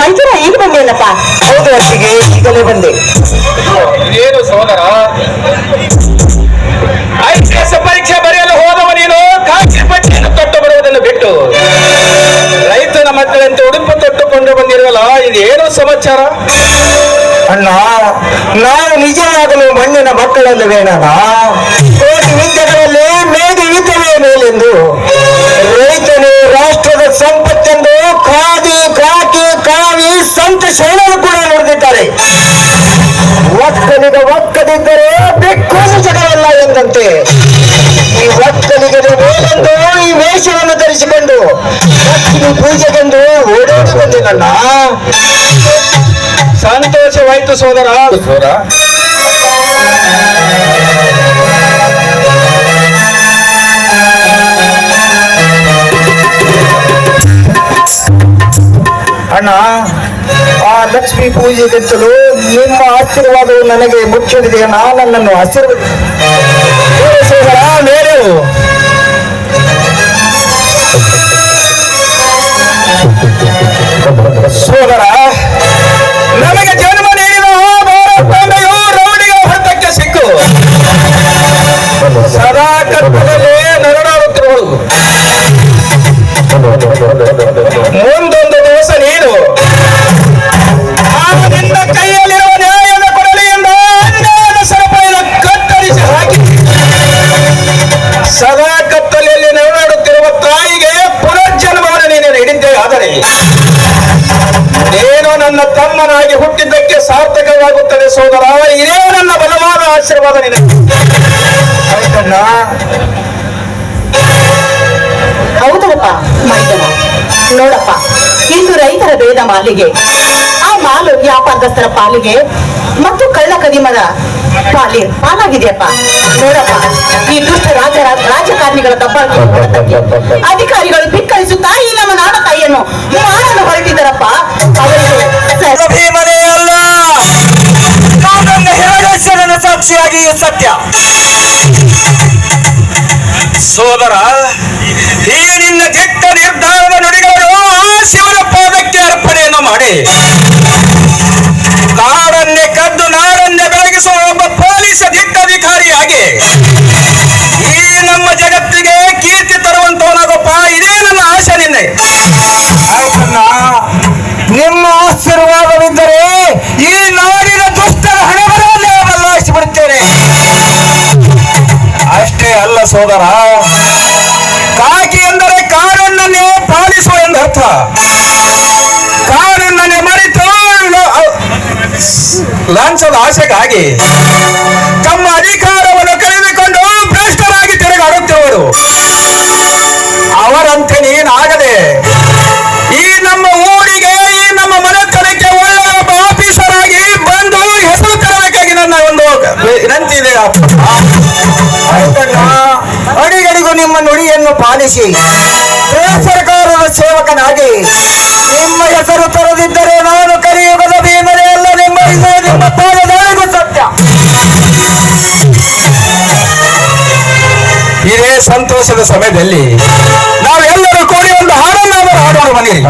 ಮಂಜುಳ ಈಗ ಬಂದೇನಪ್ಪ ಹೌದು ಈಗಲೇ ಬಂದೆ. ಏನು ಸೋದರ? ಐ ಪಿ ಎಸ್ ಪರೀಕ್ಷೆ ಬರೆಯಲು ಹೋದವ ನೀನು? ಪಟ್ಟಿಯನ್ನು ತೊಟ್ಟು ಬರುವುದನ್ನು ಬಿಟ್ಟು. ರೈತನ ಮಕ್ಕಳಂತೆ ಉಡುಪು ತೊಟ್ಟುಕೊಂಡು ಬಂದಿರುವಲ್ಲ ಇದೇನು ಸಮಾಚಾರ? ಅಣ್ಣ ನಾವು ನಿಜವಾಗಲು ಮಣ್ಣಿನ ಮಕ್ಕಳಲ್ಲವೇನಣ್ಣ ಕೋಟಿ ವಿದ್ಯೆಗಳಲ್ಲಿ ಒಕ್ಕಲಿಗ ಒಕ್ಕದಿದ್ದರೆ ಬೆಕ್ಕೋನು ಜಗವಲ್ಲ ಎಂದಂತೆ. ಈ ಒಕ್ಕಲಿಗರ ಬಂದು ಈ ವೇಷವನ್ನು ಧರಿಸಿಕೊಂಡು ಲಕ್ಷ್ಮಿ ಪೂಜೆಗೆಂದು ಓಡೋಡಿ ಬಂದಿನಲ್ಲ ಸಂತೋಷವಾಯ್ತು ಸೋದರ. ಸೋದರ. ಆ ಪೂಜೆ ಪೂಜೆಗಿಂತಲೂ ನಿಮ್ಮ ಆಶೀರ್ವಾದವು ನನಗೆ ನಾನು ನನ್ನನ್ನು ಆಶೀರ್ವಾದ ಮೇಲು. ಸೋದರ ನೀನು ನನ್ನ ತಮ್ಮನಾಗಿ ಹುಟ್ಟಿದ್ದಕ್ಕೆ ಸಾರ್ಥಕವಾಗುತ್ತದೆ ಸೋದರ. ಇದೇ ನನ್ನ ಬಲವಾದ ಆಶೀರ್ವಾದ ನಿನಗೆ. ಆಯ್ತಣ್ಣ ಹೌದಪ್ಪ ಮೈದನ ನೋಡಪ್ಪ ಇಂದು ರೈತರ ಬೇದ ಮಾಲಿಗೆ ಆ ಮಾಲು ವ್ಯಾಪಾರಸ್ಥರ ಪಾಲಿಗೆ ಮತ್ತು ಕಳ್ಳ ಕದಿಮರ ಪಾಲಿ ಪಾಲಾಗಿದೆಯಪ್ಪ. ನೋಡಪ್ಪ ಈ ದುಷ್ಟ ರಾಜ ರಾಜಕಾರಣಿಗಳ ದಬ್ಬಾಳಿಕೆ ಹೊರತಕ್ಕೆ ಅಧಿಕಾರಿಗಳು ಬಿಕ್ಕಳಿಸುತ್ತಾ ಈ ನಮ್ಮ ಸಾಕ್ಷಿಯಾಗಿ ಸತ್ಯ. ಸೋದರ ಸೋದರ. ಕಾಕಿ ಎಂದರೆ ಕಾಡನ್ನೇ ಪಾಲಿಸುವ ಎಂದರ್ಥ. ಕಾಡನ್ನೇ ಮರಿತು ಲಾಂಚದ ಆಸೆಗಾಗಿ ತಮ್ಮ ಅಧಿಕಾರವನ್ನು ಕಳೆದುಕೊಂಡು ಭ್ರಷ್ಟರಾಗಿ ತಿರುಗಾಡುತ್ತಿರುವರು. ಅವರಂತೆ ನೀನಾಗದೆ ಈ ನಮ್ಮ ಊರಿಗೆ, ಈ ನಮ್ಮ ಮನೆತನಕ್ಕೆ ಒಳ್ಳೆಯ ಆಫೀಸರ್ ಆಗಿ ಬಂದು ಹೆಸರು ತರಬೇಕಾಗಿ ನನ್ನ ಒಂದು ವಿನಂತಿ ಇದೆ. ನಿಮ್ಮ ನುಡಿಯನ್ನು ಪಾಲಿಸಿ ಸರ್ಕಾರದ ಸೇವಕನಾಗಿ ನಿಮ್ಮ ಹೆಸರು ತರದಿದ್ದರೆ ನಾನು ಕಲಿಯುಗದ ಭೀಮರೇ ಅಲ್ಲ, ನಿಮ್ಮ ಹೆಸರು ನಿಮ್ಮ ಸತ್ಯ. ಇದೇ ಸಂತೋಷದ ಸಮಯದಲ್ಲಿ ನಾವೆಲ್ಲರೂ ಕೂಡಿ ಒಂದು ಹಾಡನ್ನಾದರೂ ಹಾಡೋಣ ಬನ್ನಿರಿ